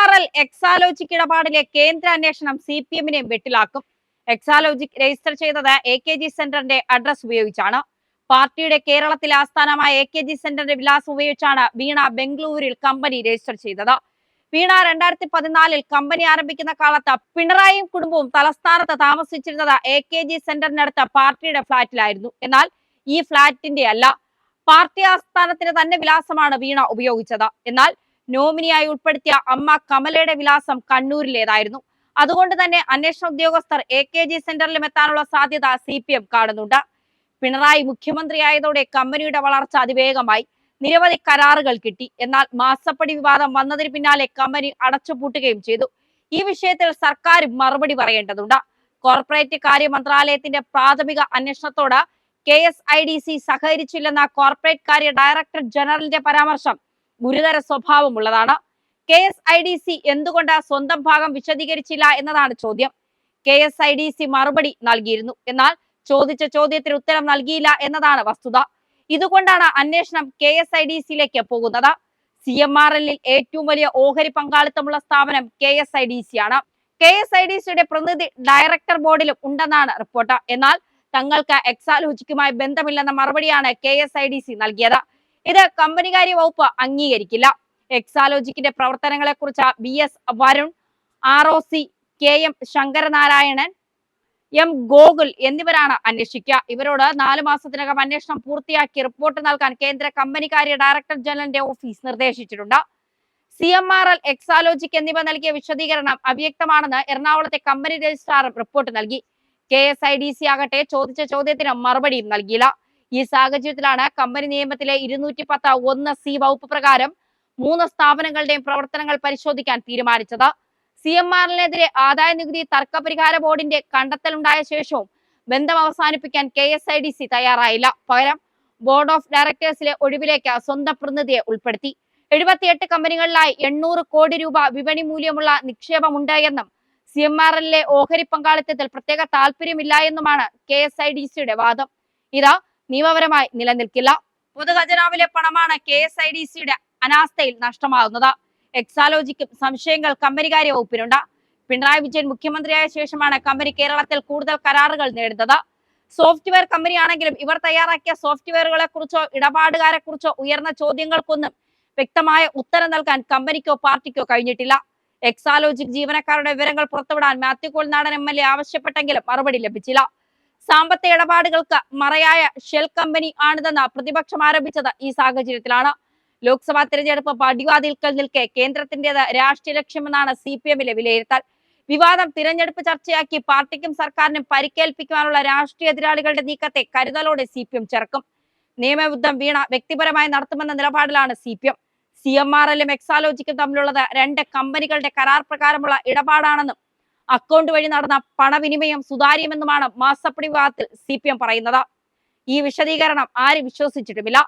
R L Exalogic ഇടപാടിലെ കേന്ദ്ര അന്വേഷണം C P എമ്മിനെ വെട്ടിലാക്കും. എക്സാലോജിക് രജിസ്റ്റർ ചെയ്തത് എ കെ ജി സെന്ററിന്റെ അഡ്രസ് ഉപയോഗിച്ചാണ്. പാർട്ടിയുടെ കേരളത്തിലെ ആസ്ഥാനമായ എ കെ ജി സെന്ററിന്റെ വിലാസം ഉപയോഗിച്ചാണ് വീണ ബംഗളൂരിൽ കമ്പനി രജിസ്റ്റർ ചെയ്തത്. വീണ രണ്ടായിരത്തി പതിനാലിൽ കമ്പനി ആരംഭിക്കുന്ന കാലത്ത് പിണറായിയും കുടുംബവും തലസ്ഥാനത്ത് താമസിച്ചിരുന്നത് എ കെ ജി സെന്ററിനടുത്ത പാർട്ടിയുടെ ഫ്ളാറ്റിലായിരുന്നു എന്നാൽ ഈ ഫ്ളാറ്റിന്റെ അല്ല പാർട്ടി ആസ്ഥാനത്തിന് തന്നെ വിലാസമാണ് വീണ ഉപയോഗിച്ചത്. എന്നാൽ നോമിനിയായി ഉൾപ്പെടുത്തിയ അമ്മ കമലയുടെ വിലാസം കണ്ണൂരിലേതായിരുന്നു. അതുകൊണ്ട് തന്നെ അന്വേഷണ ഉദ്യോഗസ്ഥർ എ കെ ജി സെന്ററിലും എത്താനുള്ള സാധ്യത സി പി എം കാണുന്നുണ്ട്. പിണറായി മുഖ്യമന്ത്രിയായതോടെ കമ്പനിയുടെ വളർച്ച അതിവേഗമായി. നിരവധി കരാറുകൾ കിട്ടി. എന്നാൽ മാസപ്പടി വിവാദം വന്നതിന് പിന്നാലെ കമ്പനി അടച്ചുപൂട്ടുകയും ചെയ്തു. ഈ വിഷയത്തിൽ സർക്കാർ മറുപടി പറയേണ്ടതുണ്ട്. കോർപ്പറേറ്റ് കാര്യ മന്ത്രാലയത്തിന്റെ പ്രാഥമിക അന്വേഷണത്തോട് K S I D C സഹകരിച്ചില്ലെന്ന corporate കാര്യ ഡയറക്ടർ ജനറലിന്റെ പരാമർശം ഗുരുതര സ്വഭാവമുള്ളതാണ്. K S I D C എന്തുകൊണ്ട് സ്വന്തം ഭാഗം വിശദീകരിച്ചില്ല എന്നതാണ് ചോദ്യം. K S I D C മറുപടി നൽകിയിരുന്നു. എന്നാൽ ചോദിച്ച ചോദ്യത്തിന് ഉത്തരം നൽകിയില്ല എന്നതാണ് വസ്തുത. ഇതുകൊണ്ടാണ് അന്വേഷണം കെ എസ് ഐ ഡി സിയിലേക്ക് പോകുന്നത്. സി എം ആർ എല്ലിൽ ഏറ്റവും വലിയ ഓഹരി പങ്കാളിത്തമുള്ള സ്ഥാപനം K S I D C ആണ് കെ എസ് ഐ ഡി സിയുടെ പ്രതിനിധി ഡയറക്ടർ ബോർഡിലും ഉണ്ടെന്നാണ് റിപ്പോർട്ട്. എന്നാൽ തങ്ങൾക്ക് എക്സാലോജിക്കുമായി ബന്ധമില്ലെന്ന മറുപടിയാണ് K S I D C നൽകിയത്. ഇത് കമ്പനികാര്യ വകുപ്പ് അംഗീകരിക്കില്ല. എക്സാലോജിക്കിന്റെ പ്രവർത്തനങ്ങളെ കുറിച്ച് B S Varun R O C K M Sankaranarayanan M Gokul എന്നിവരാണ് അന്വേഷിക്കുക. ഇവരോട് നാലു മാസത്തിനകം അന്വേഷണം പൂർത്തിയാക്കി റിപ്പോർട്ട് നൽകാൻ കേന്ദ്ര കമ്പനികാര്യ ഡയറക്ടർ ജനറലിന്റെ ഓഫീസ് നിർദ്ദേശിച്ചിട്ടുണ്ട്. C M R L Exalogic എന്നിവ നൽകിയ വിശദീകരണം അവ്യക്തമാണെന്ന് എറണാകുളത്തെ കമ്പനി രജിസ്ട്രാറും റിപ്പോർട്ട് നൽകി. K S I D C ആകട്ടെ ചോദിച്ച ചോദ്യത്തിന് മറുപടിയും നൽകിയില്ല. ഈ സാഹചര്യത്തിലാണ് കമ്പനി നിയമത്തിലെ ഇരുന്നൂറ്റി പത്ത് ഒന്ന് സി വകുപ്പ് പ്രകാരം മൂന്ന് സ്ഥാപനങ്ങളുടെയും പ്രവർത്തനങ്ങൾ പരിശോധിക്കാൻ തീരുമാനിച്ചത്. സി എം ആറിനെതിരെ ആദായ നികുതി തർക്ക പരിഹാര ബോർഡിന്റെ കണ്ടെത്തലുണ്ടായ ശേഷവും ബന്ധം അവസാനിപ്പിക്കാൻ K S I D C തയ്യാറായില്ല. പകരം ബോർഡ് ഓഫ് ഡയറക്ടേഴ്സിലെ ഒഴിവിലേക്ക് സ്വന്തം പ്രതിനിധിയെ ഉൾപ്പെടുത്തി. എഴുപത്തിയെട്ട് കമ്പനികളിലായി എണ്ണൂറ് കോടി രൂപ വിപണി മൂല്യമുള്ള നിക്ഷേപമുണ്ട് എന്നും സി എം ആർ എല്ലിലെ ഓഹരി പങ്കാളിത്തത്തിൽ പ്രത്യേക താല്പര്യമില്ല എന്നുമാണ് കെ എസ് ഐ ഡി സിയുടെ വാദം. ഇത് നിയമപരമായി നിലനിൽക്കില്ല. പൊതുഖജനാവിലെ പണമാണ് കെ എസ് ഐ ഡി സിയുടെ അനാസ്ഥയിൽ നഷ്ടമാകുന്നത്. എക്സാലോജിക്കും സംശയങ്ങൾ കമ്പനികാര്യ വകുപ്പിനുണ്ട് പിണറായി വിജയൻ മുഖ്യമന്ത്രിയായ ശേഷമാണ് കമ്പനി കേരളത്തിൽ കൂടുതൽ കരാറുകൾ നേടുന്നത്. സോഫ്റ്റ്വെയർ കമ്പനിയാണെങ്കിലും ഇവർ തയ്യാറാക്കിയ സോഫ്റ്റ്വെയറുകളെ കുറിച്ചോ ഇടപാടുകാരെ കുറിച്ചോ ഉയർന്ന ചോദ്യങ്ങൾക്കൊന്നും വ്യക്തമായ ഉത്തരം നൽകാൻ കമ്പനിക്കോ പാർട്ടിക്കോ കഴിഞ്ഞിട്ടില്ല. എക്സാലോജിക് ജീവനക്കാരുടെ വിവരങ്ങൾ പുറത്തുവിടാൻ Mathew Kolnadan M L A ആവശ്യപ്പെട്ടെങ്കിലും മറുപടി ലഭിച്ചില്ല. സാമ്പത്തിക ഇടപാടുകൾക്ക് മറയായ ഷെൽ കമ്പനി ആണിതെന്ന് പ്രതിപക്ഷം ആരോപിച്ചത് ഈ സാഹചര്യത്തിലാണ്. ലോക്സഭാ തെരഞ്ഞെടുപ്പ് പടിവാതിൽക്കൽ നിൽക്കെ കേന്ദ്രത്തിന്റേത് രാഷ്ട്രീയ ലക്ഷ്യമെന്നാണ് സി പി എമ്മിലെ വിലയിരുത്തൽ. വിവാദം തിരഞ്ഞെടുപ്പ് ചർച്ചയാക്കി പാർട്ടിക്കും സർക്കാരിനും പരിക്കേൽപ്പിക്കുവാനുള്ള രാഷ്ട്രീയ എതിരാളികളുടെ നീക്കത്തെ കരുതലോടെ സി പി എം ചെറുക്കും. നിയമയുദ്ധം വീണ വ്യക്തിപരമായി നടത്തുമെന്ന നിലപാടിലാണ് C P M C M R എല്ലും എക്സാലോജിക്കും തമ്മിലുള്ളത് രണ്ട് കമ്പനികളുടെ കരാർ പ്രകാരമുള്ള ഇടപാടാണെന്നും അക്കൗണ്ട് വഴി നടന്ന പണവിനിമയം സുതാര്യമെന്നുമാണ് മാസപ്പടി വിവാദത്തിൽ സി പി എം പറയുന്നത്. ഈ വിശദീകരണം ആരും വിശ്വസിച്ചിട്ടുമില്ല.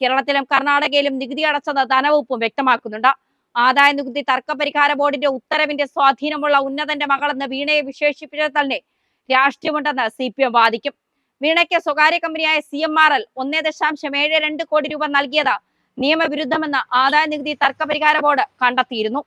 കേരളത്തിലും കർണാടകയിലും നികുതി അടച്ചത് ധനവകുപ്പും വ്യക്തമാക്കുന്നുണ്ട്. ആദായ നികുതി തർക്ക പരിഹാര ബോർഡിന്റെ ഉത്തരവിന്റെ സ്വാധീനമുള്ള ഉന്നതന്റെ മകളെന്ന് വീണയെ വിശേഷിപ്പിച്ച തന്നെ രാഷ്ട്രീയമുണ്ടെന്ന് സി പി എം വാദിക്കും. വീണയ്ക്ക് സ്വകാര്യ കമ്പനിയായ സി എം ആർ എൽ ഒന്നേ ദശാംശം ഏഴ് രണ്ട് കോടി രൂപ നൽകിയത് നിയമവിരുദ്ധമെന്ന് ആദായ നികുതി തർക്ക പരിഹാര ബോർഡ് കണ്ടെത്തിയിരുന്നു.